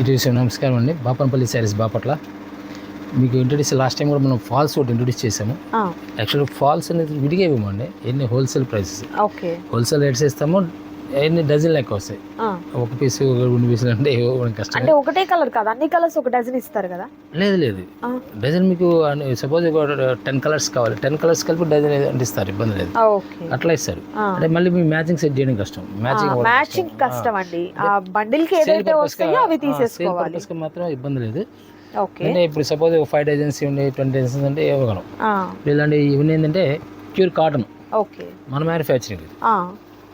ఇటు నమస్కారం అండి. బాపనపల్లి శారీస్ బాపట్ల. మీకు ఇంట్రడ్యూస్ లాస్ట్ టైం కూడా మనం ఫాల్స్ ఒకటి ఇంట్రడ్యూస్ చేసాము. యాక్చువల్గా ఫాల్స్ అనేది విడిగా ఇవ్వమండి ఎన్ని wholesale prices okay. Wholesale rates ఇస్తాము ఎన్ని డజన్ లెక్క వస్తాయి? ఒక పీస్ రెండు పీసులు అంటే కష్టం. అంటే ఒకటే కలర్ కాదు అన్ని కలర్స్ ఒక డజన్ ఇస్తారు కదా? లేదు లేదు. డజన్ మీకు సపోజ్ టెన్ కలర్స్ కావాలి టెన్ కలర్స్ కలిపి డజన్ అంటే ఇస్తారు ఇబ్బంది లేదు. అట్లా ఇస్తారు. అంటే మళ్ళీ మీ మ్యాచింగ్ సెట్ చేయడం కష్టం. మ్యాచింగ్ మ్యాచింగ్ కష్టం. అండి ఆ. బండిల్కి ఏదైతే వస్తాయో అవి తీసేసుకోవాలి. మాత్రం ఇబ్బంది లేదు. అంటే ఇప్పుడు సపోజ్ ఫైవ్ డజన్స్ ఉండి ట్వంటీ డజన్స్ అంటే ఇవ్వగలం. ఇలాంటి ఇవన్నీ ఏంటంటే ప్యూర్ కాటన్ ఓకే. మన మ్యానుఫ్యాక్చరింగ్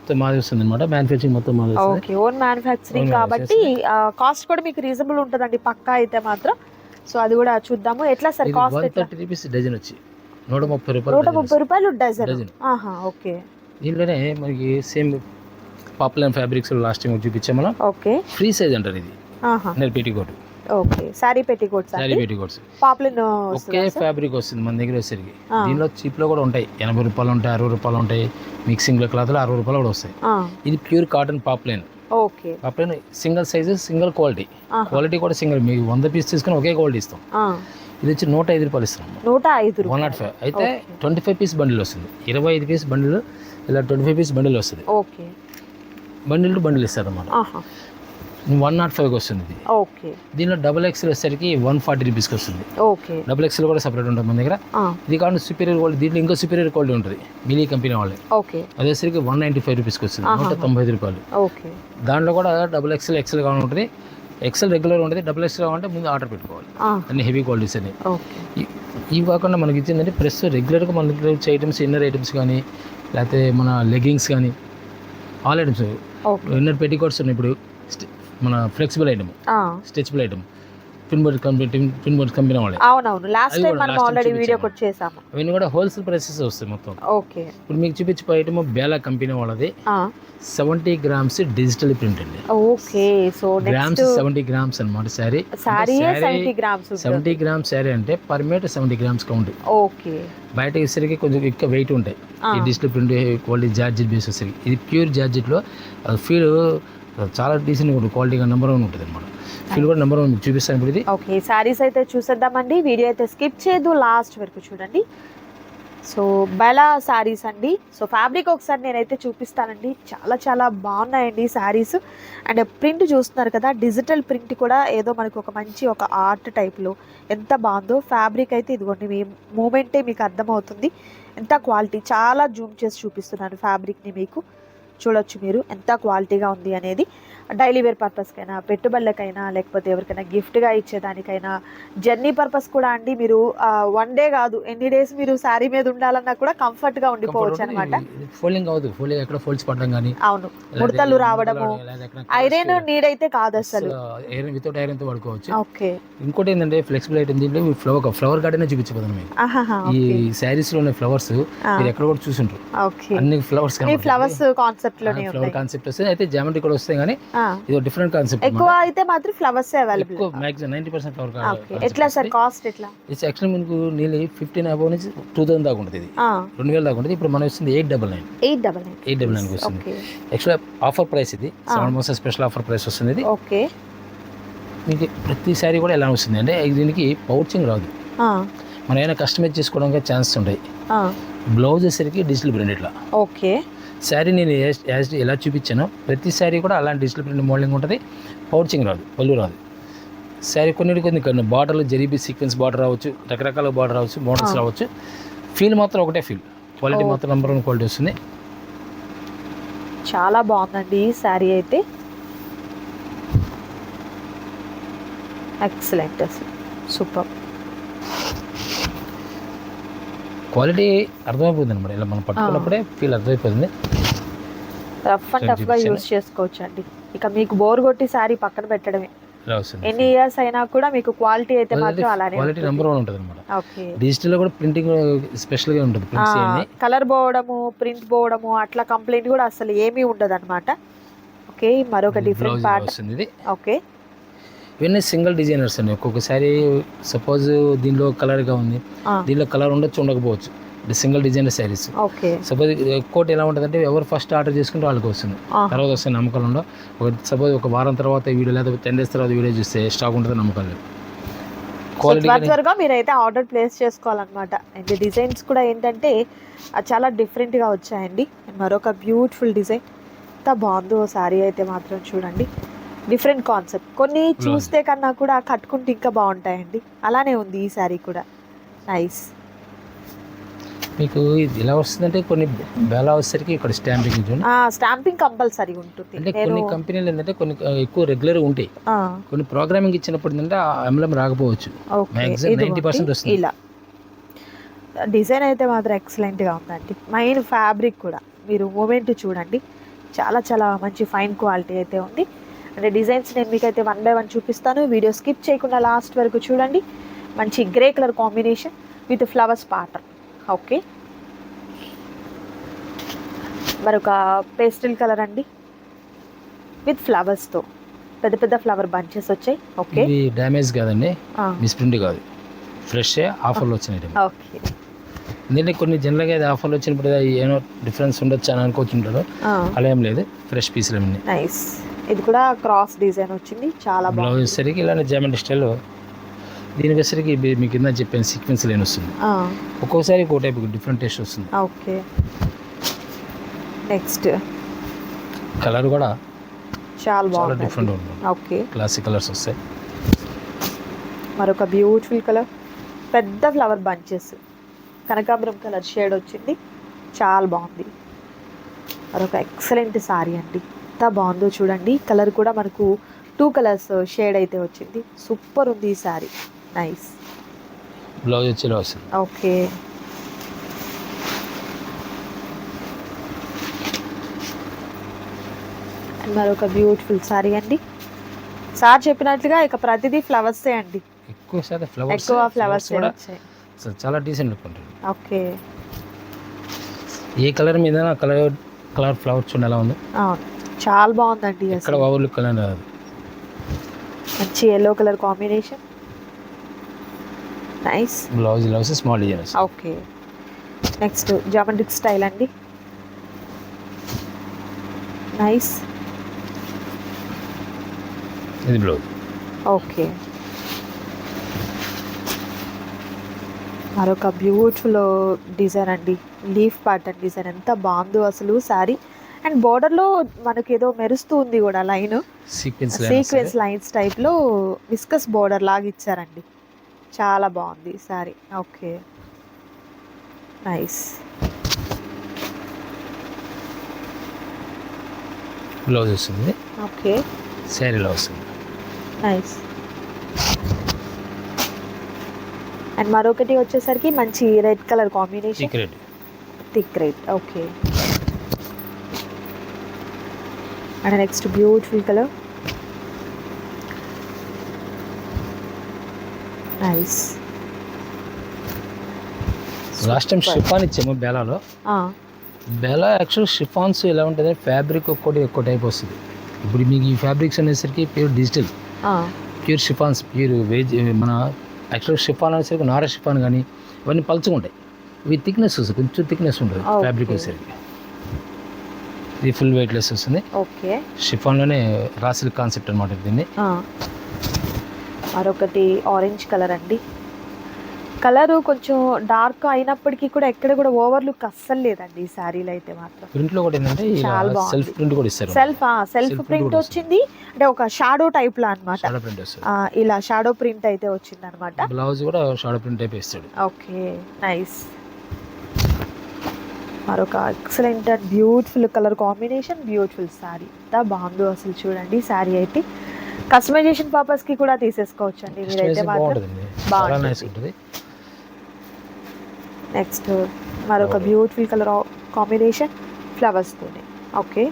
మొత్తం మాది వస్తుంది అనమాట మ్యానుఫ్యాక్చరింగ్ మొత్తం మాది ఓకే ఓన్ మ్యానుఫ్యాక్చరింగ్ కాబట్టి కాస్ట్ కూడా మీకు రీజనబుల్ ఉంటుందండి పక్కా అయితే మాత్రం. సో అది కూడా చూద్దాము. ఎట్లా sir cost one thirty rupees dozen వచ్చి నూట ముప్పై రూపాయలు నూట ముప్పై రూపాయలు డజన్. ఆహా ఓకే దీంట్లోనే మనకి same popular fabrics last time చూపించాం మనం. ఓకే ఫ్రీ సైజ్ అంటారు ఇది. ఆహా. నెల petticoat okay sorry petticoats sari అండి పెటికోట్స్. పాపులర్ ఒకే ఫ్యాబ్రిక్ వస్తుంది మన దగ్గర వచ్చేసరికి. దీనిలో చీప్లో కూడా ఉంటాయి. ఎనభై రూపాయలు ఉంటాయి అరవై రూపాయలు ఉంటాయి. మిక్సింగ్లో క్లాత్ అరవై రూపాయలు కూడా వస్తాయి. ఇది pure cotton poplin okay. Poplin single size single quality. Quality కూడా సింగిల్ మీకు వంద పీస్ తీసుకుని ఒకే క్వాలిటీ ఇస్తాం. ఇది వచ్చి నూట ఐదు రూపాయలు ఇస్తాం నూట ఐదు వన్ నాట్ ఫైవ్ అయితే ట్వంటీ ఫైవ్ పీస్ బండిల్ వస్తుంది. ఇరవై ఐదు పీస్ బండిల్ ఇలా ట్వంటీ ఫైవ్ పీస్ బండిల్ వస్తుంది. ఓకే. బండిల్ టు బండిల్ ఇస్తారు అన్నమాట వన్ నాట్ ఫైవ్కి వస్తుంది. ఇది ఓకే. దీనిలో డబుల్ ఎక్స్ఎల్ వచ్చేసరికి వన్ ఫార్టీ రూపీస్కి వస్తుంది. ఓకే. డబుల్ ఎక్స్ఎల్ కూడా సపరేట్ ఉంటుంది మన దగ్గర. ఇది కాకుండా సుపీరియర్ క్వాలిటీ దీంట్లో ఇంకా సుపీరియర్ క్వాలిటీ ఉంటుంది. మినీ కంపెనీ వాళ్ళే ఓకే. అదేసరికి వన్ నైంటీ ఫైవ్ రూపీస్కి వస్తుంది. నూట తొంభై ఐదు రూపాయలు. ఓకే. దాంట్లో కూడా డబుల్ ఎక్స్ఎల్ ఎక్స్ఎల్ కావాలి ఉంటుంది. ఎక్స్ఎల్ రెగ్యులర్ ఉంటుంది. డబుల్ ఎక్స్ఎల్ కావాలంటే ముందు ఆర్డర్ పెట్టుకోవాలి. అన్ని హెవీ క్వాలిటీస్ అని ఇవి కాకుండా మనకి ఇచ్చిందంటే ప్రెస్ రెగ్యులర్గా మన దగ్గర వచ్చే ఐటమ్స్ ఇన్నర్ ఐటమ్స్ కానీ లేకపోతే మన లెగ్గింగ్స్ కానీ all items okay. Inner petticoats ఉన్నాయి ఇప్పుడు. మన flexible item stretchable item pin board company pin board company వాళ్ళే అవునవును. లాస్ట్ టైం కూడా మనం ఆల్రెడీ వీడియో. కొట్ చేసాము అవన్నీ కూడా హోల్సేల్ ప్రైసెస్ వస్తాయి మొత్తం. ఓకే. ఇప్పుడు మీకు చూపించే ఐటమ్ బేలా కంపెనీ వాళ్ళది. సెవెంటీ గ్రామ్స్ డిజిటల్ ప్రింట్ అండి okay. So grams seventy grams అనమాట sari. Sorry seventy grams seventy grams sari అంటే per metre seventy grams count okay. బయట ఇసరికి కొంచెం ఎక్కువ వెయిట్ ఉంటాయి. ఈ digital print quality georgette base వచ్చేసరికి ఇది ప్యూర్ జార్జెట్లో ఫీల్ చాలా డీసెంట్ ఉంటుంది. క్వాలిటీగా నెంబర్ వన్ ఉంటుంది అనమాట ఫీల్ కూడా నెంబర్ వన్ మీకు చూపిస్తాను ఇప్పుడు ఇది. ఓకే సారీస్ అయితే చూసేద్దామండి. వీడియో అయితే స్కిప్ చేయదు. లాస్ట్ వరకు చూడండి. సో బెలా శారీస్ అండి. సో ఫ్యాబ్రిక్ ఒకసారి నేనైతే చూపిస్తానండి. చాలా చాలా బాగున్నాయండి శారీస్ అండ్ ప్రింట్ చూస్తున్నారు కదా డిజిటల్ ప్రింట్ కూడా ఏదో మనకు ఒక మంచి ఒక ఆర్ట్ టైప్లో ఎంత బాగుందో ఫ్యాబ్రిక్ అయితే ఇదిగోండి. మీ మూమెంటే మీకు అర్థమవుతుంది. ఎంత క్వాలిటీ చాలా జూమ్ చేసి చూపిస్తున్నాను ఫ్యాబ్రిక్ని మీకు. చూడొచ్చు మీరు. ఎంత క్వాలిటీగా ఉంది అనేది డైలీ వేర్ పర్పస్కైనా పెట్టుబడులకైనా లేకపోతే ఎవరికైనా గిఫ్ట్గా ఇచ్చేదానికైనా జర్నీ పర్పస్ కూడా అండి మీరు వన్ డే కాదు ఎన్ని డేస్ మీరు శారీ మీద ఉండాలన్నా కూడా కంఫర్ట్గా ఉండిపోవచ్చు అనమాట ఫోల్డింగ్ అవ్వదు ఫోల్డింగ్ ఎక్కడ ఫోల్డ్స్ పడడం కానీ అవును ముడతలు రావడము ఐరన్ నీడ్ అయితే కాదు అసలు. ఐరన్ వితౌట్ ఐరన్తో పడుకోవచ్చు. ఓకే. ఇంకోటి ఏంటంటే ఫ్లెక్సిబుల్ ఐటమ్ దీంట్లో ఫ్లవర్ ఫ్లవర్ గార్డెన్ చూపించబోదాం ఆహాహా, ఈ. శారీస్లో ఉన్న ఫ్లవర్స్ మీరు ఎక్కడ కూడా చూసింటారు. ఓకే. అన్ని ఫ్లవర్స్ ఫ్లవర్స్ కాన్సెప్ట్లోనే ఫ్లవర్ కాన్సెప్ట్ వస్తాయి. అయితే జామెట్రీ కూడా వస్తాయి కానీ ఇది డిఫరెంట్ కాన్సెప్ట్ ఎక్కువ అయితే మాత్రం ఫ్లవర్స్ అవైలబుల్ ఎక్కువ maximum ninety percent flower okay ఎట్లా సార్? కాస్ట్ ఎట్లా? ఇది యాక్చువల్లీ మీకు నీళ్ళు ఫిఫ్టీన్ అబౌవ్ నుంచి టూ థౌసండ్ దాకా ఉంటుంది ఇది. రెండు వేల దాకా ఉంటుంది. ఇప్పుడు మనం వస్తుంది eight double nine eight double nine eight double నైన్కి వస్తుంది. ఓకే యాక్చువల్గా ఆఫర్ ప్రైస్ ఇది. Seven months special offer price వస్తుంది ఇది. ఓకే మీకు ప్రతి శారీ కూడా ఎలా వస్తుంది అంటే దీనికి పౌచింగ్ రాదు. ఆ, మనం ఏమైనా కస్టమైజ్ చేసుకోవడానికి ఛాన్స్ ఉంటాయి. బ్లౌజ్ వచ్చేసరికి డిజిటల్ ప్రింట్ ఇట్లా. ఓకే శారీ నేను యాజ్- ఎలా చూపించానో ప్రతి శారీ కూడా అలాంటి డిజిటల్ ప్రింట్ మోడలింగ్ ఉంటుంది. పౌచింగ్ రాదు పళ్ళు రాదు. శారీ కొన్ని కొన్ని కొన్ని బార్డర్లు జరీబీ సీక్వెన్స్ బార్డర్ రావచ్చు రకరకాల బార్డర్ రావచ్చు మోడల్స్ రావచ్చు. ఫీల్ మాత్రం ఒకటే ఫీల్ క్వాలిటీ. మాత్రం నెంబర్ వన్ క్వాలిటీ వస్తుంది. చాలా బాగుందండి ఈ శారీ అయితే. ఎక్సలెంట్ అసలు. సూపర్ క్వాలిటీ అర్థమైపోతుంది అనమాట. ఇలా మనం పట్టుకున్నప్పుడే ఫీల్ అర్థమైపోతుంది రఫ్ అండ్ టఫ్గా చూపించాను. యూస్ చేసుకోవచ్చు అండి ఇక మీకు బోర్ కొట్టి శారీ పక్కన పెట్టడమే. ఎన్ని ఇయర్స్ అయినా కూడా మీకు క్వాలిటీ అయితే మాత్రం అలానే క్వాలిటీ నెంబర్ వన్ ఉంటుంది అనమాట. ఓకే డిజిటల్లో కూడా ప్రింటింగ్ స్పెషల్గా ఉంటుంది ప్రింట్స్ ఇవన్నీ. కలర్ పోవడము ప్రింట్ పోవడము అట్లా కంప్లైంట్ కూడా అసలు ఏమీ ఉండదు అనమాట ఓకే మరొక డిఫరెంట్ పార్ట్ ఓకే ఇవన్నీ సింగిల్ డిజైనర్స్ అండి. ఒక్కొక్కసారి సపోజ్ దీనిలో కలర్గా ఉంది. దీనిలో కలర్ ఉండొచ్చు ఉండకపోవచ్చు. Single designer saris. Okay. Suppose coat ఎలా ఉంటుందంటే ఎవరు ఫస్ట్ ఆర్డర్ చేసుకుంటే వాళ్ళకి వస్తుంది. తర్వాత వస్తే నమ్మకాలు ఉండవు ఒక సపోజ్ ఒక వారం తర్వాత వీడియో లేదా టెన్ డేస్ తర్వాత వీడియో చూస్తే స్టాక్ ఉంటుంది నమ్మకాలు త్వరగా మీరైతే ఆర్డర్ ప్లేస్ చేసుకోవాలన్నమాట. అండ్ డిజైన్స్ కూడా ఏంటంటే చాలా డిఫరెంట్గా వచ్చాయండి. మరొక బ్యూటిఫుల్ డిజైన్. ఎంత బాగుందో శారీ అయితే మాత్రం చూడండి. డిఫరెంట్ కాన్సెప్ట్ కొన్ని చూస్తే కన్నా కూడా కట్టుకుంటే ఇంకా బాగుంటాయండి. అలానే ఉంది ఈ శారీ కూడా. నైస్ మీకు ఇది ఎలా వస్తుందంటే కొన్ని బేలా వచ్చేసరికి ఇక్కడ స్టాంపింగ్ స్టాంపింగ్ కంపల్సరీ ఉంటుంది. అంటే నేను కొన్ని కంపెనీలు ఏంటంటే కొన్ని ఎక్కువ రెగ్యులర్ ఉంటాయి. ఆ, కొన్ని ప్రోగ్రామింగ్ ఇచ్చినప్పుడు ఏంటంటే ఆ ఎంబ్లం రాకపోవచ్చు. ఇదిగోండి, 90% వస్తుంది. ఇలా. డిజైన్ అయితే మాత్రం ఎక్సలెంట్గా ఉందండి. మెయిన్ ఫ్యాబ్రిక్ కూడా. మీరు మూమెంట్ చూడండి. చాలా చాలా మంచి ఫైన్ క్వాలిటీ అయితే ఉంది. అంటే డిజైన్స్ నేను మీకైతే వన్ బై వన్ చూపిస్తాను. వీడియో స్కిప్ చేయకుండా లాస్ట్ వరకు చూడండి. మంచి grey colour combination with flowers pattern okay. మరొక పేస్టల్ కలర్ అండి. విత్ ఫ్లవర్స్తో పెద్ద పెద్ద ఫ్లవర్ బంచెస్ వచ్చాయి. ఓకే. ఇది డ్యామేజ్ కాదండి. మిస్ప్రింట్ కాదు. ఫ్రెష్ ఆఫర్లు వచ్చినాయి ఓకే. ఎందుకంటే కొన్ని జనరల్గా ఇది ఆఫర్లు వచ్చినప్పుడు ఏమో డిఫరెన్స్ ఉండొచ్చు అని అనుకుంటుంటారు. అలా ఏం లేదు. ఫ్రెష్ పీసులు నైస్ ఇది కూడా క్రాస్ డిజైన్ వచ్చింది. చాలా బాగుంది. వచ్చేసరికి ఇలానే జామెంట్ స్టైల్ దీనికి వచ్చేసరికి మీకు కింద చెప్పాను సీక్వెన్స్ లేని వస్తుంది. ఆ, ఒక్కోసారి ఒక్కో టైప్ డిఫరెంట్ టేస్ట్ వస్తుంది. ఓకే. నెక్స్ట్ కలర్ కూడా చాలా చాలా బాగుంది. డిఫరెంట్ ఉంటుంది ఓకే. క్లాసిక్ కలర్స్ వస్తాయి. మరొక బ్యూటిఫుల్ కలర్ పెద్ద ఫ్లవర్ బంచెస్ కనకాంబరం కలర్ షేడ్ వచ్చింది. చాలా బాగుంది. మరొక ఎక్సలెంట్ సారీ అండి. ఎంత బాగుందో చూడండి. కలర్ కూడా మనకు టూ కలర్స్ షేడ్ అయితే వచ్చింది. సూపర్ ఉంది ఈ సారీ. నైస్. బ్లౌజ్ వచ్చి ఇలా వస్తుంది. ఓకే. మరొక బ్యూటిఫుల్ సారీ అండి. సార్ చెప్పినట్లుగా ఇక ప్రతిదీ ఫ్లవర్సే అండి. ఎక్కువ ఫ్లవర్స్ ఎక్కువ ఫ్లవర్స్ కూడా చాలా డీసెంట్ లుక్ ఉంటుంది. ఓకే. ఏ కలర్ మీద కలర్ కలర్ ఫ్లవర్ చూడండి ఎలా ఉంది. అవును. చాలా బాగుందండి ఇక్కడ ఓవర్ కలర్ మంచి yellow colour combination nice blouse వస్తే small design okay next geometric style అండి. నైస్ ఇది బ్లౌజ్ ఓకే మరొక బ్యూటిఫుల్ డిజైన్ అండి. లీఫ్ ప్యాటర్న్ డిజైన్ ఎంత బాగుందో అసలు శారీ. అండ్ బోర్డర్లో మనకి ఏదో మెరుస్తూ ఉంది కూడా లైన్. సీక్వెన్స్ సీక్వెన్స్ లైన్స్ టైప్లో విస్కస్ బోర్డర్ లాగా ఇచ్చారండి. చాలా బాగుంది శారీ ఓకే నైస్ బ్లౌజ్ వస్తుంది. ఓకే శారీలో వస్తుంది. నైస్ అండ్ మరొకటి వచ్చేసరికి మంచి red colour combination thick red okay and next beautiful colour nice last time chiffon ఇచ్చాము బేలాలో బేలా యాక్చువల్ షిఫాన్స్ ఎలా ఉంటుంది ఫ్యాబ్రిక్ ఒక్కోటి ఒక్కో టైప్ వస్తుంది. ఇప్పుడు మీకు ఈ ఫ్యాబ్రిక్స్ అనేసరికి pure digital pure chiffons pure veg మన యాక్చువల్ షిఫాన్ అనేసరికి నార షిఫాన్ కానీ ఇవన్నీ పలుచుగా ఉంటాయి. ఇవి థిక్నెస్ వస్తుంది కొంచెం థిక్నెస్ ఉంటుంది. ఫ్యాబ్రిక్ వచ్చేసరికి ఇది ఫుల్ వెయిట్లెస్ వస్తుంది. ఓకే. షిఫాన్లోనే రాసిల్ కాన్సెప్ట్ అనమాట దీన్ని. మరొకటి ఆరెంజ్ కలర్ అండి. కలర్ కొంచెం డార్క్ అయినప్పటికీ కూడా ఎక్కడ కూడా ఓవర్ లుక్ అస్సలు లేదండి ఈ శారీలో అయితే మాత్రం. ప్రింట్లో కూడా ఏంటంటే చాలా. సెల్ఫ్ ప్రింట్ కూడా ఇస్తారు. సెల్ఫ్ సెల్ఫ్ ప్రింట్ వచ్చింది. అంటే ఒక షాడో టైప్లో అన్నమాట. ప్రింట్ ఆ, ఇలా షాడో ప్రింట్ అయితే వచ్చింది అనమాట బ్లౌజ్ కూడా షాడో ప్రింట్ టైప్ ఇస్తాడు ఓకే. నైస్ మరొక excellent and beautiful colour combination beautiful saree ఎంత బాగుందో అసలు చూడండి శారీ అయితే. కస్టమైజేషన్ పర్పస్కి కూడా తీసేసుకోవచ్చు అండి మీరైతే మాత్రం బాగుంటుంది. నెక్స్ట్ మరొక. బ్యూటిఫుల్ కలర్ కాంబినేషన్ ఫ్లవర్స్ తోనే. ఓకే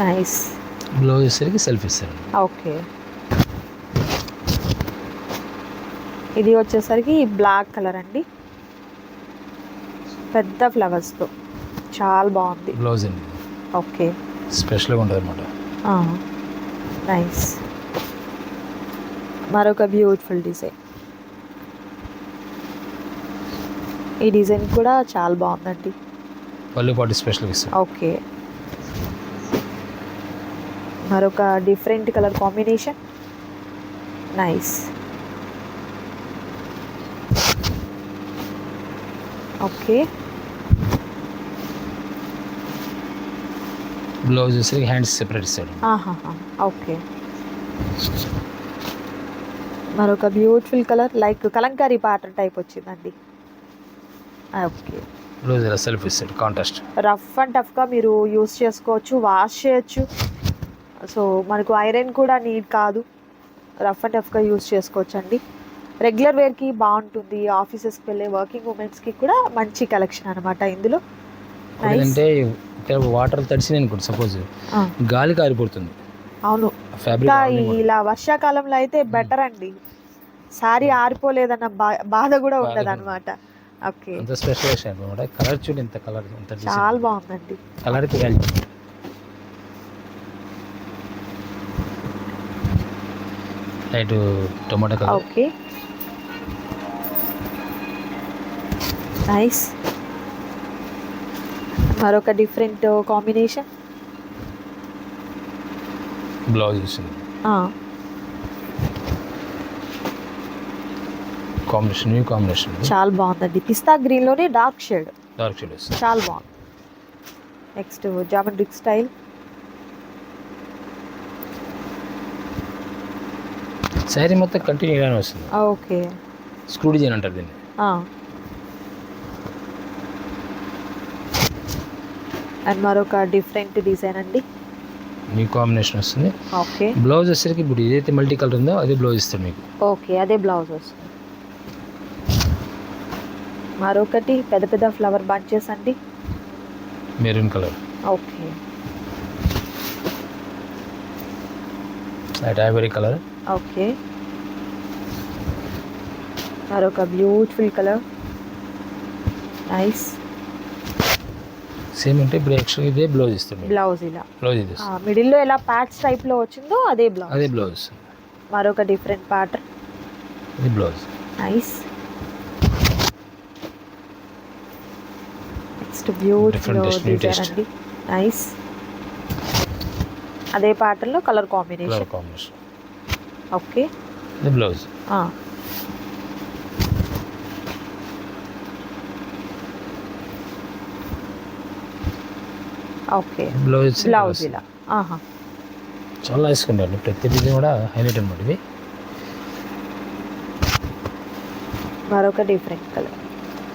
నైస్ బ్లౌజ్ వచ్చేసరికి సెల్ఫ్ ఇస్తారు ఓకే ఇది వచ్చేసరికి బ్లాక్ కలర్ అండి. పెద్ద ఫ్లవర్స్తో చాలా బాగుంది. బ్లౌజ్ అండి. ఓకే. స్పెషల్గా ఉంటుంది అనమాట నైస్ మరొక బ్యూటిఫుల్ డిజైన్ ఈ డిజైన్ కూడా చాలా బాగుందండి. పళ్ళు పాటు స్పెషల్ ఓకే. మరొక different colour combination nice okay. Blouse వచ్చేసరికి హ్యాండ్స్ సెపరేట్ ఇస్తాడు ఓకే. మరొక beautiful colour like Kalamkari pattern type వచ్చిందండి. ఓకే. బ్లౌజ్ సెల్ఫ్ ఇస్తాడు కాంట్రాస్ట్. రఫ్ అండ్ టఫ్గా మీరు యూస్ చేసుకోవచ్చు వాష్ చేయొచ్చు. సో మనకు ఐరన్ కూడా నీట్ కాదు. రఫ్ అండ్ టఫ్గా యూస్ చేసుకోవచ్చు అండి రెగ్యులర్ వేర్కి బాగుంటుంది ఆఫీసెస్కి వెళ్ళే వర్కింగ్ ఉమెన్స్కి కూడా మంచి కలెక్షన్ అనమాట ఇందులో. ఇక్కడ వాటర్ తడిసింది అనుకోండి సపోజ్ గాలి కారిపోతుంది అవును. ఇలా వర్షాకాలంలో అయితే బెటర్ అండి. సారీ ఆరిపోలేదన్న బా- బాధ కూడా ఉండదు. అనమాట ఓకే అంత స్పెషల్ అనమాట కలర్ చూడు ఎంత కలర్ ఎంత చాలా బాగుందండి. Colour light tomato colour okay nice మరొక different combination blouse combination new combination చాలా బాగుందండి. పిస్తా గ్రీన్లోనే డార్క్ షేడ్ డార్క్ షేడ్ చాలా బాగుంది. నెక్స్ట్ జామెట్రిక్ స్టైల్ శారీ మొత్తం కంటిన్యూ ఇలానే వస్తుంది. ఓకే. స్క్రూ డిజైన్ అంటారు దీన్ని. అండ్ మరొక డిఫరెంట్ డిజైన్ అండి. న్యూ కాంబినేషన్ వస్తుంది. ఓకే. బ్లౌజ్ వచ్చేసరికి ఇప్పుడు ఏదైతే మల్టీ కలర్ ఉందో అదే బ్లౌజ్ ఇస్తాడు మీకు. ఓకే అదే బ్లౌజ్ వస్తుంది. మరొకటి పెద్ద పెద్ద ఫ్లవర్ బంచెస్ అండి. Maroon colour okay. Light ivory colour okay. మరొక బ్యూటిఫుల్ కలర్ నైస్ సేమ్ అంటే ఇప్పుడు ఎక్స్ట్రా ఇదే బ్లౌజ్ ఇస్తాడు మీకు బ్లౌజ్ ఇలా. బ్లౌజ్ ఇది వస్తుంది. మిడిల్లో ఎలా ప్యాచ్ టైప్లో వచ్చిందో అదే బ్లౌజ్ అదే బ్లౌజ్ మరొక డిఫరెంట్ ప్యాటర్న్ ఇది blouse nice next beautiful nice అదే ప్యాటర్న్లో colour colour combination combination okay ఇది బ్లౌజ్ ఓకే. బ్లౌజ్ బ్లౌజ్ ఇలా ఆహా. చాలా వేసుకుంటారు. ప్రతి డిజైన్ కూడా హైలైట్ అనమాట ఇవి. మరొక డిఫరెంట్ కలర్.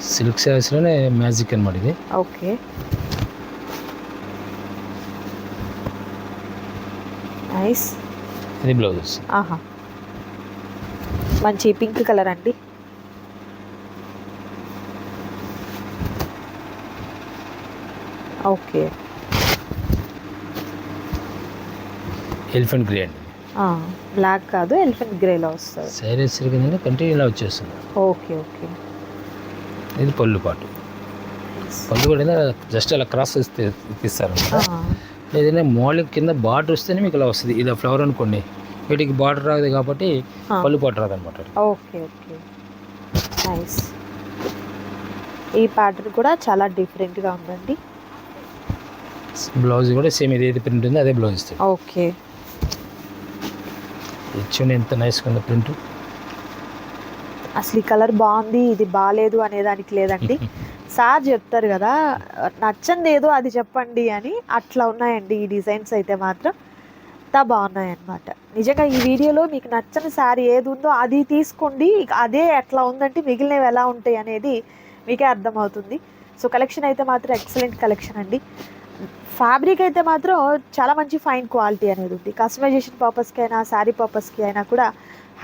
సిల్క్ శారీస్లోనే మ్యాజిక్ అనమాట ఇది. ఓకే. నైస్. ఇది బ్లౌజ్. వస్తుంది ఆహా. మంచి పింక్ కలర్ అండి. ఓకే. ఎలిఫెంట్ గ్రే అండి. బ్లాక్ కాదు ఎలిఫెంట్ గ్రేలో వస్తుంది. శారీ వచ్చేసరికి కంటిన్యూ ఇలా వచ్చేస్తుంది. Okay okay. ఇది పళ్ళు పాటు. పళ్ళు కూడా జస్ట్ అలా క్రాస్ ఇస్తే ఇస్తారు లేదంటే మోడల్ కింద బార్డర్ వస్తేనే మీకు ఇలా వస్తుంది. ఇది ఫ్లవర్ అనుకోండి వీటికి బార్డర్ రాదు కాబట్టి పళ్ళు పాటు రాదు అనమాట ఓకే ఓకే. నైస్. ఈ ప్యాటర్న్ కూడా చాలా డిఫరెంట్గా ఉందండి. బ్లౌజ్ కూడా సేమ్ ఏదైతే ప్రింట్ ఉందో అదే బ్లౌజ్ ఇస్తుంది. ఓకే. ఇచ్చి ఎంత నైస్గా ఉందో ప్రింట్. అసలు ఈ కలర్ బాగుంది ఇది బాగాలేదు అనే దానికి లేదండి. సార్ చెప్తారు కదా నచ్చంది ఏదో అది చెప్పండి అని అట్లా ఉన్నాయండి ఈ డిజైన్స్ అయితే మాత్రం. అంతా బాగున్నాయి అన్నమాట నిజంగా ఈ వీడియోలో మీకు నచ్చని శారీ ఏది ఉందో అది తీసుకోండి అదే ఎట్లా ఉందంటే మిగిలినవి ఎలా ఉంటాయి అనేది మీకే అర్థమవుతుంది. సో కలెక్షన్ అయితే మాత్రం ఎక్సలెంట్ కలెక్షన్ అండి. ఫ్యాబ్రిక్ అయితే మాత్రం చాలా మంచి ఫైన్ క్వాలిటీ అనేది ఉంది. కస్టమైజేషన్ పర్పస్కి అయినా శారీ పర్పస్కి అయినా కూడా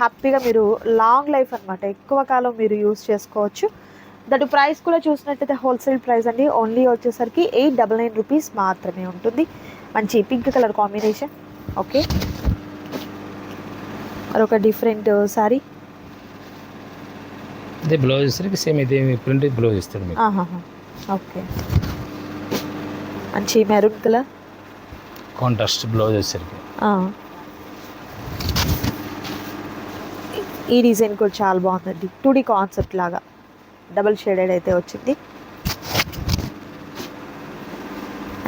హ్యాపీగా మీరు లాంగ్ లైఫ్ అన్నమాట. ఎక్కువ కాలం మీరు యూస్ చేసుకోవచ్చు. దట్ ప్రైస్ కూడా చూసినట్టయితే హోల్సేల్ ప్రైస్ అండి. ఓన్లీ వచ్చేసరికి ఎయిట్ డబల్ నైన్ రూపీస్ మాత్రమే ఉంటుంది. మంచి పింక్ కలర్ కాంబినేషన్ ఓకే మరొక డిఫరెంట్ సారీ అదే బ్లౌజ్ సేమ్ ఇదే ప్రింట్ బ్లౌజ్ ఇస్తాడు మీకు. ఓకే మంచి మెరూన్ కలర్ కాంట్రాస్ట్ బ్లౌజ్ వచ్చేసరికి. ఈ డిజైన్ కూడా చాలా బాగుందండి. టూ డి కాన్సెప్ట్ లాగా. డబల్ షేడెడ్ అయితే వచ్చింది.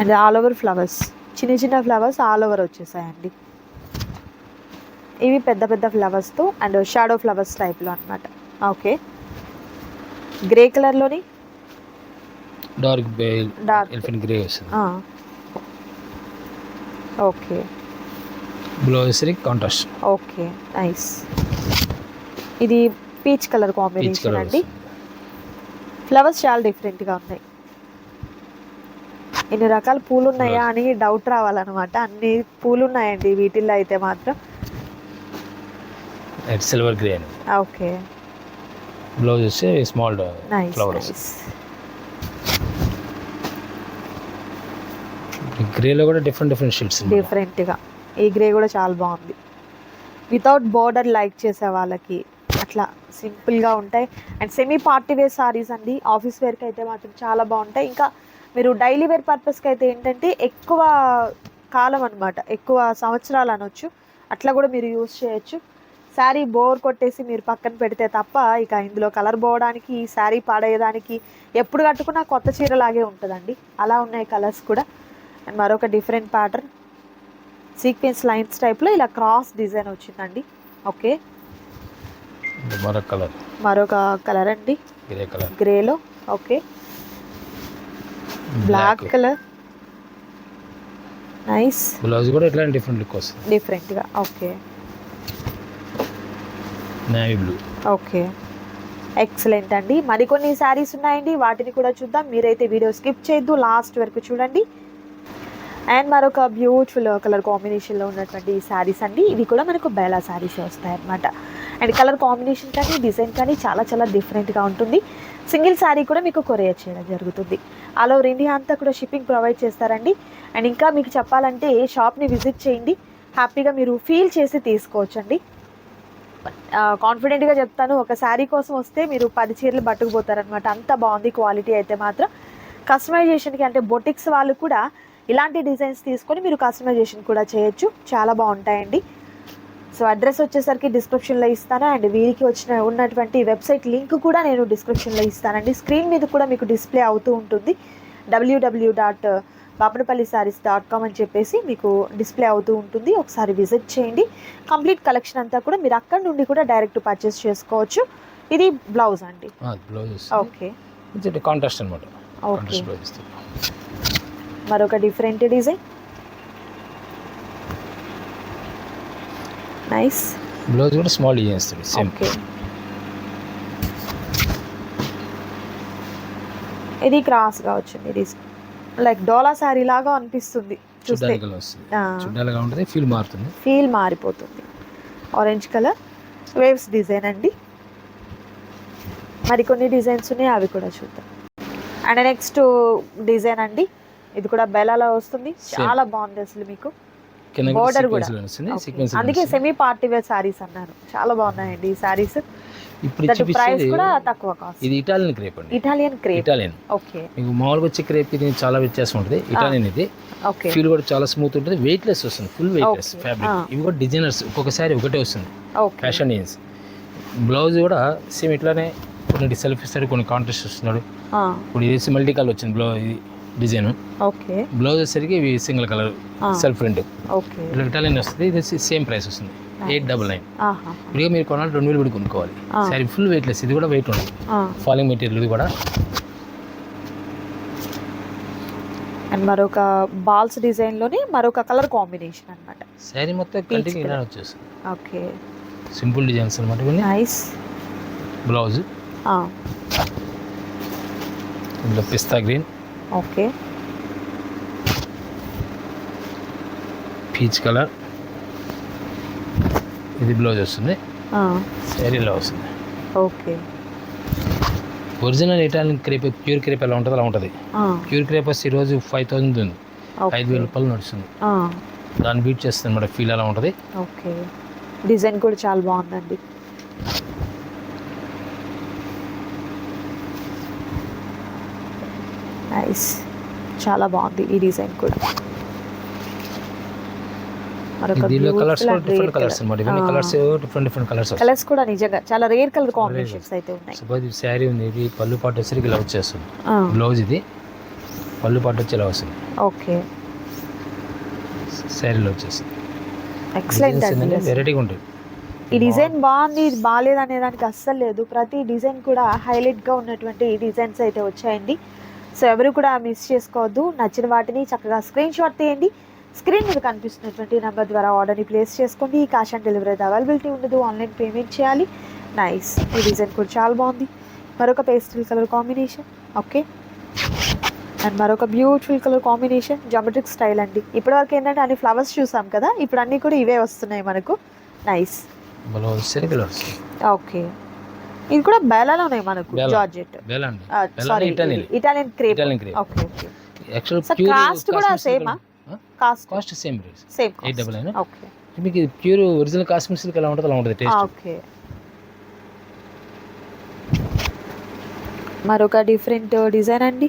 అండ్ ఆల్ ఓవర్ ఫ్లవర్స్ చిన్న చిన్న ఫ్లవర్స్ ఆల్ ఓవర్ వచ్చేసాయండి. ఇవి పెద్ద పెద్ద ఫ్లవర్స్తో అండ్ షాడో ఫ్లవర్స్ టైప్లో అనమాట ఓకే గ్రే కలర్లోని డార్క్ డార్క్ ఎలిఫెంట్ గ్రే వస్తుంది. ఓకే. బ్లౌజ్ సరి కాంట్రాస్ట్ ఓకే నైస్. ఇది పీచ్ కలర్ కాంబినేషన్ అండి. ఫ్లవర్స్ చాలా డిఫరెంట్గా ఉన్నాయి. ఎన్ని రకాల పూలు ఉన్నాయా అని డౌట్ రావాలన్నమాట. అన్ని పూలు ఉన్నాయండి వీటిల్లో అయితే మాత్రం. Silver grey okay. బ్లౌజ్ వచ్చి స్మాల్ ఫ్లవర్స్ గ్రేలో కూడా డిఫరెంట్ డిఫరెంట్ షేడ్స్ డిఫరెంట్గా ఈ గ్రే కూడా చాలా బాగుంది. వితౌట్ బోర్డర్ లైక్ చేసే వాళ్ళకి అట్లా సింపుల్గా ఉంటాయి. And semi party wear sarees అండి. ఆఫీస్ వేర్కి అయితే మాత్రం చాలా బాగుంటాయి. ఇంకా మీరు డైలీ వేర్ పర్పస్కి అయితే ఏంటంటే ఎక్కువ కాలం అనమాట ఎక్కువ సంవత్సరాలు అనొచ్చు. అట్లా కూడా మీరు యూస్ చేయొచ్చు. శారీ బోర్ కొట్టేసి మీరు పక్కన పెడితే తప్ప ఇక ఇందులో కలర్ పోవడానికి ఈ శారీ పాడేయడానికి ఎప్పుడు కట్టుకున్నా కొత్త చీరలాగే ఉంటుందండి. అలా ఉన్నాయి కలర్స్ కూడా. అండ్ మరొక డిఫరెంట్ ప్యాటర్న్. సీక్వెన్స్ లైన్స్ టైప్లో ఇలా క్రాస్ డిజైన్ వచ్చిందండి. ఓకే. మరొక కలర్. మరొక కలర్ అండి. Grey colour. గ్రేలో. Okay. Black. Colour. Nice. Blouse కూడా ఇట్లాంటి డిఫరెంట్ లుక్ వస్తుంది. డిఫరెంట్గా. Okay. Navy blue. Okay. Excellent అండి. మరికొన్ని శారీస్ ఉన్నాయండి. వాటిని కూడా చూద్దాం. మీరైతే వీడియో స్కిప్ చేయొద్దు. లాస్ట్ వరకు చూడండి. అండ్ మరొక బ్యూటిఫుల్ కలర్ కాంబినేషన్లో ఉన్నటువంటి శారీస్ అండి. ఇవి కూడా మనకు బేలా శారీస్ వస్తాయి అన్నమాట అండ్ కలర్ కాంబినేషన్ కానీ డిజైన్ కానీ చాలా చాలా డిఫరెంట్గా ఉంటుంది. సింగిల్ శారీ కూడా మీకు కొరియర్ చేయడం జరుగుతుంది. ఆల్ ఓవర్ ఇండియా అంతా కూడా షిప్పింగ్ ప్రొవైడ్ చేస్తారండి. అండ్ ఇంకా మీకు చెప్పాలంటే షాప్ని విజిట్ చేయండి. హ్యాపీగా మీరు ఫీల్ చేసి తీసుకోవచ్చండి. కాన్ఫిడెంట్గా చెప్తాను. ఒక శారీ కోసం వస్తే మీరు పది చీరలు పట్టుకుపోతారనమాట అంత బాగుంది క్వాలిటీ అయితే మాత్రం. కస్టమైజేషన్కి అంటే బొటిక్స్ వాళ్ళు కూడా ఇలాంటి డిజైన్స్ తీసుకొని మీరు కస్టమైజేషన్ కూడా చేయొచ్చు. చాలా బాగుంటాయండి. సో అడ్రస్ వచ్చేసరికి డిస్క్రిప్షన్లో ఇస్తాను. అండ్ వీరికి వచ్చిన ఉన్నటువంటి వెబ్సైట్ లింక్ కూడా నేను డిస్క్రిప్షన్లో ఇస్తానండి. స్క్రీన్ మీద కూడా మీకు డిస్ప్లే అవుతూ ఉంటుంది. WW dot Bapanapalli sarees dot com అని చెప్పేసి మీకు డిస్ప్లే అవుతూ ఉంటుంది. ఒకసారి విజిట్ చేయండి. కంప్లీట్ kalection అంతా కూడా మీరు అక్కడ నుండి కూడా డైరెక్ట్ పర్చేస్ చేసుకోవచ్చు. ఇది బ్లౌజ్ అండి. బ్లౌజ్ ఓకే కాంట్రాస్ట్ అనమాట ఓకే మరొక డిఫరెంట్ డిజైన్ నైస్ బ్లౌజ్ కూడా స్మాల్ డిజైన్ సేమ్ ఇది క్రాస్గా వచ్చింది ఇది లైక్ డోలా శారీ లాగా అనిపిస్తుంది చూస్తే. చూడడానికి ఉంటుంది ఫీల్ మారుతుంది. ఫీల్ మారిపోతుంది. ఆరెంజ్ కలర్ వేవ్స్ డిజైన్ అండి. మరికొన్ని డిజైన్స్ ఉన్నాయి అవి కూడా చూద్దాం. అండ్ నెక్స్ట్ డిజైన్ అండి ఇది కూడా బెలాలో వస్తుంది. చాలా బాగుంది అసలు మీకు. Border కూడా. అందుకే సెమీ పార్టీ వేర్ సారీస్ అన్నాను చాలా బాగున్నాయండి ఈ సారీస్ ఇప్పుడు ప్రైస్ చూపించేది కూడా తక్కువ కాస్ట్ ఇది ఇటాలియన్ క్రేప్ అండి. ఇటాలియన్ క్రేప్ ఇటాలియన్ ఓకే మీకు మామూలుగా వచ్చే క్రేప్ ఇది చాలా వ్యత్యాసం ఉంటుంది. ఇటాలియన్ ఇది. ఓకే ఫీల్ కూడా చాలా స్మూత్ ఉంటుంది. వెయిట్ లెస్ వస్తుంది. Full weightless Okay. Fabric Ah. ఇవి కూడా డిజైనర్స్ ఒక్కొక్కసారి ఒకటే వస్తుంది. ఫ్యాషన్ డిజైన్స్ బ్లౌజ్ కూడా సేమ్ ఇట్లానే కొన్ని సెల్ఫ్ ఇస్తాడు కొన్ని కాంట్రాస్ట్ వస్తున్నాడు. ఇప్పుడు ఇది మల్టీ కలర్ వచ్చింది బ్లౌజ్ ఇది. డిజైన్. ఓకే. బ్లౌజ్ వచ్చేసరికి ఇవి single colour self print. Okay. ఇట్లా ఇటాలియన్ వస్తుంది ఇది సేమ్ ప్రైస్ వస్తుంది. Eight double nine. ఇప్పుడు మీరు కొనాలి రెండు వేలు పెట్టి కొనుక్కోవాలి. సరే ఫుల్ వెయిట్ లెస్ ఇది కూడా వెయిట్ ఉండదు. ఫాలింగ్ మెటీరియల్ ఇది కూడా. అండ్ మరొక బాల్స్ డిజైన్లోని మరొక కలర్ కాంబినేషన్ అన్నమాట. శారీ మొత్తం కంటిన్యూ ఇలా వచ్చేస్తుంది. ఓకే. సింపుల్ డిజైన్స్ అనమాట ఇవన్నీ. నైస్ బ్లౌజ్ ఇందులో pista green. Okay. Peach colour. ఇది బ్లౌజ్ వస్తుంది. శారీ ఇలా వస్తుంది. Okay. Original Italian crepe pure crepe ఎలా ఉంటుంది అలా ఉంటుంది. ప్యూర్ క్రేప్ వస్తే ఈరోజు ఫైవ్ థౌసండ్ ఉంది. ఐదు వేల రూపాయలు నడుస్తుంది. దాన్ని బీట్ చేస్తుంది అనమాట ఫీల్ అలా ఉంటుంది? ఓకే. డిజైన్ కూడా చాలా బాగుందండి. నైస్ చాలా బాగుంది ఈ డిజైన్ కూడా. కలర్స్ కూడా నిజంగా చాలా రేర్ కలర్ కాంబినేషన్స్ అయితే ఉన్నాయి. శారీ ఉంది ఇది పళ్ళు పాటు వచ్చేసరికి ఇలా వచ్చేస్తుంది. బ్లౌజ్ ఇది పళ్ళు పాటు వచ్చి ఇలా వస్తుంది. ఓకే. శారీలో వచ్చేస్తుంది. ఎక్సలెంట్ వెరైటీగా ఉంటుంది ఈ డిజైన్ బాగుంది ఇది బాగాలేదు అనే దానికి అస్సలు లేదు. ప్రతి డిజైన్ కూడా హైలైట్గా ఉన్నటువంటి డిజైన్స్ అయితే వచ్చాయండి. సో ఎవరు కూడా మిస్ చేసుకోవద్దు. నచ్చిన వాటిని చక్కగా స్క్రీన్ షాట్ తీయండి. స్క్రీన్ మీద కనిపిస్తున్నటువంటి నెంబర్ ద్వారా ఆర్డర్ని ప్లేస్ చేసుకోండి. క్యాష్ ఆన్ డెలివరీ అయితే అవైలబిలిటీ ఉండదు. ఆన్లైన్ పేమెంట్ చేయాలి. నైస్ ఈ డిజైన్ కూడా చాలా బాగుంది. మరొక pastel colour combination okay and మరొక beautiful colour combination geometric style అండి. ఇప్పటివరకు ఏంటంటే అన్ని ఫ్లవర్స్ చూసాం కదా? ఇప్పుడు అన్నీ కూడా ఇవే వస్తున్నాయి మనకు. నైస్ ఓకే ఇది కూడా బేలాలో ఉన్నాయి మనకు. జార్జెట్. బెల్ అండి. Bell saree Italian Italian crepe Italian crepe okay okay actual cost కూడా సేమా cost cost same rate same eight double nine okay మీకు ఇది ప్యూర్ ఒరిజినల్ ఎలా ఉంటుంది అలా ఉంటుంది టేస్ట్ ఓకే మరొక డిఫరెంట్ డిజైన్ అండి?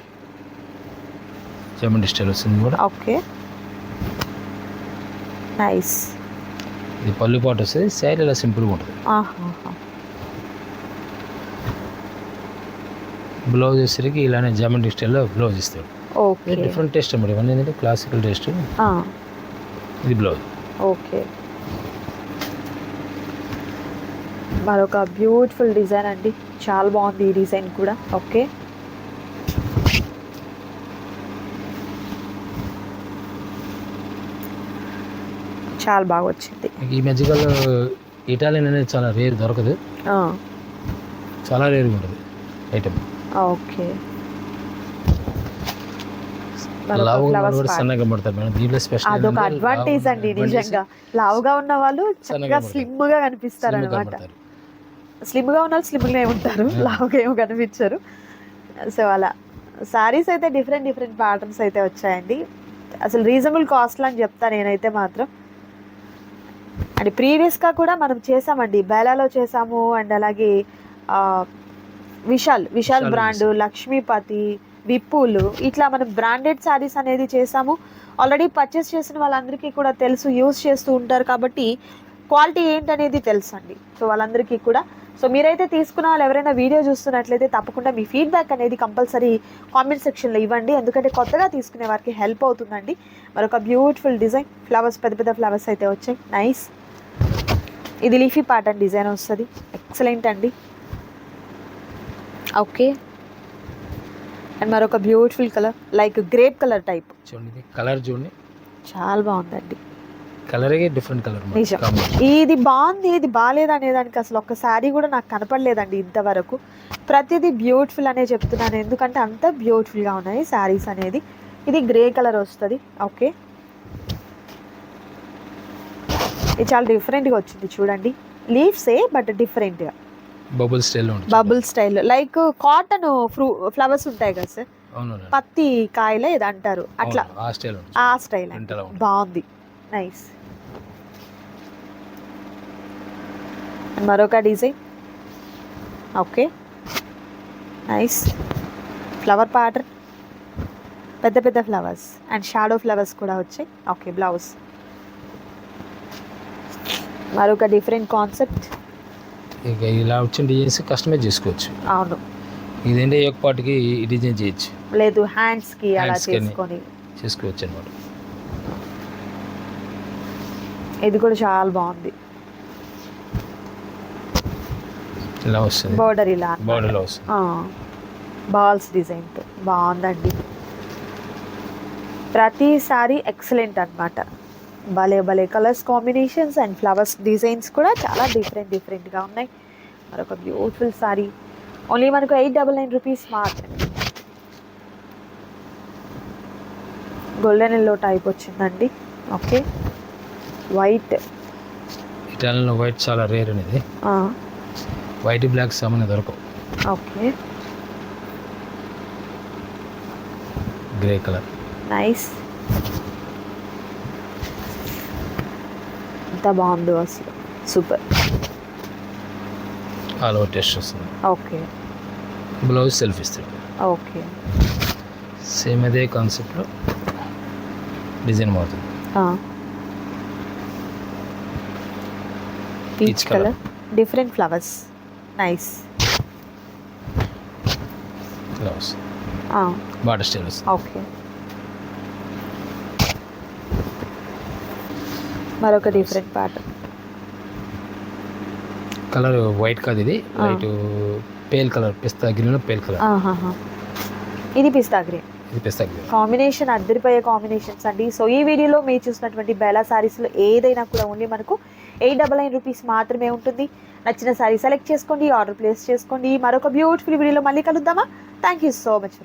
జమండి స్టైల్ వస్తుంది కూడా. ఓకే నైస్ ఇది పళ్ళు పాటు వస్తుంది. శారీ ఇలా సింపుల్గా ఉంటుంది. బ్లౌజ్ వచ్చేసరికి ఇలానే జామెంట్రీ స్టైల్లో బ్లౌజ్ ఇస్తాడు ఓకే డిఫరెంట్ టేస్ట్ అన్నమాట. ఇవన్నీ ఏంటంటే క్లాసికల్ టేస్ట్ ఇది బ్లౌజ్ ఓకే మరొక బ్యూటిఫుల్ డిజైన్ అండి. చాలా బాగుంది ఈ డిజైన్ కూడా. ఓకే చాలా బాగా వచ్చింది. ఈ మధ్యకాలంలో ఇటాలియన్ అనేది చాలా రేర్ దొరకదు. చాలా రేర్గా ఉంటుంది. Item okay. లావుగా ఉన్న flowers వాళ్ళు కూడా part. సన్నగా పడతారు మేడం. దీంట్లో స్పెషల్ అదొక అడ్వాంటేజ్ అండి నిజంగా. లావుగా ఉన్న వాళ్ళు చక్కగా. స్లిమ్గా కనిపిస్తారు అనమాట స్లిమ్గా ఉన్న వాళ్ళు స్లిమ్గా ఉంటారు లావుగా ఏమో కనిపించరు. సో అలా. సారీస్ అయితే డిఫరెంట్ డిఫరెంట్ ప్యాటర్న్స్ అయితే వచ్చాయండి. అసలు రీజనబుల్ కాస్ట్లో అని చెప్తా నేనైతే మాత్రం. అండ్ ప్రీవియస్గా కూడా మనం చేసామండి. బేలాలో చేసాము. అండ్ అలాగే విశాల్ విశాల్ బ్రాండ్ లక్ష్మీపతి విప్పులు ఇట్లా మనం బ్రాండెడ్ శారీస్ అనేది చేసాము. ఆల్రెడీ పర్చేస్ చేసిన వాళ్ళందరికీ కూడా తెలుసు యూస్ చేస్తూ ఉంటారు కాబట్టి క్వాలిటీ ఏంటనేది తెలుసు అండి సో వాళ్ళందరికీ కూడా. సో మీరైతే తీసుకున్న వాళ్ళు ఎవరైనా వీడియో చూస్తున్నట్లయితే తప్పకుండా మీ ఫీడ్బ్యాక్ అనేది కంపల్సరీ కామెంట్ సెక్షన్లో ఇవ్వండి. ఎందుకంటే కొత్తగా తీసుకునే వారికి హెల్ప్ అవుతుందండి. మరొక బ్యూటిఫుల్ డిజైన్ ఫ్లవర్స్ పెద్ద పెద్ద ఫ్లవర్స్ అయితే వచ్చాయి. నైస్ ఇది లీఫీ ప్యాటర్న్ డిజైన్ వస్తుంది. ఎక్సలెంట్ అండి. ఓకే అండ్ మరొక beautiful colour like grape colour type చూడండి కలర్ చూడండి. చాలా బాగుందండి. కలరే డిఫరెంట్ కలర్ నిజం. ఇది బాగుంది ఇది బాగాలేదు అనేదానికి అసలు ఒక్క శారీ కూడా నాకు కనపడలేదండి ఇంతవరకు. ప్రతిదీ బ్యూటిఫుల్ అనే చెప్తున్నాను ఎందుకంటే అంత బ్యూటిఫుల్గా ఉన్నాయి శారీస్ అనేది. ఇది గ్రే కలర్ వస్తుంది ఓకే ఇది చాలా డిఫరెంట్గా వచ్చింది చూడండి. లీవ్సే బట్ డిఫరెంట్గా బబుల్ స్టైల్ ఉంటుంది బబుల్ స్టైల్. లైక్ కాటన్ ఫ్రూ ఫ్లవర్స్ ఉంటాయి కదా సార్? అవును పత్తి కాయలే ఇది అంటారు. అట్లా. ఆ స్టైల్ ఉంటుంది. ఆ స్టైల్. బాగుంది. నైస్ మరొక design. Okay. Nice flower pattern పెద్ద పెద్ద ఫ్లవర్స్ అండ్ షాడో ఫ్లవర్స్ కూడా వచ్చాయి. ఓకే బ్లౌజ్ మరొక డిఫరెంట్ కాన్సెప్ట్ ఇక ఇలా వచ్చిన డిజైన్స్ కస్టమైజ్ చేసుకోవచ్చు. అవును. ఇదేంటే ఒక పాటికి డిజైన్ చేయొచ్చు. లేదు హ్యాండ్స్కి అలా Hands కి అని. చేసుకొని. చేసుకోవచ్చు అనమాట ఇది కూడా చాలా బాగుంది. ఇలా వస్తుంది. బోర్డర్ ఇలా. బాడీలో వస్తుంది. బాల్స్ డిజైన్తో బాగుందండి. ప్రతిసారి ఎక్సలెంట్ అన్నమాట. భలే భలే colours combinations and flowers designs కూడా చాలా డిఫరెంట్ డిఫరెంట్గా ఉన్నాయి. మరొక బ్యూటిఫుల్ సారీ ఓన్లీ మనకు eight double nine rupees mark golden yellow type వచ్చిందండి. ఓకే వైట్ ఇటాలియన్లో వైట్ చాలా రేర్ అనేది. వైట్ బ్లాక్ సామాన్య దొరకవు. ఓకే గ్రే కలర్ నైస్ ఎంత బాగుందో అసలు. సూపర్. ఆల్ ఓవర్ టెస్ట్ వస్తుంది. ఓకే. బ్లౌజ్ సెల్ఫ్ ఇస్తాడు. ఓకే. సేమ్ అదే కాన్సెప్ట్లో డిజైన్ మారుతుంది. Peach. Colour different flowers nice వస్తుంది బార్డర్ స్టైల్ వస్తుంది. ఓకే. మరొక డిఫరెంట్ ప్యాటర్న్ కలర్ వైట్ కాదు ఇది. White pale colour pista green pale colour ఇది పిస్తా గ్రీన్ ఇది పిస్తా గ్రీన్ కాంబినేషన్ అద్దరిపోయే కాంబినేషన్స్ అండి. సో ఈ వీడియోలో మీరు చూసినటువంటి బెలా సారీస్లో ఏదైనా కూడా ఓన్లీ మనకు ఎయిట్ డబల్ నైన్ రూపీస్ మాత్రమే ఉంటుంది. నచ్చిన సారీ సెలెక్ట్ చేసుకోండి ఆర్డర్ ప్లేస్ చేసుకోండి. మరొక బ్యూటిఫుల్ వీడియోలో మళ్ళీ కలుద్దామా? Thank you so much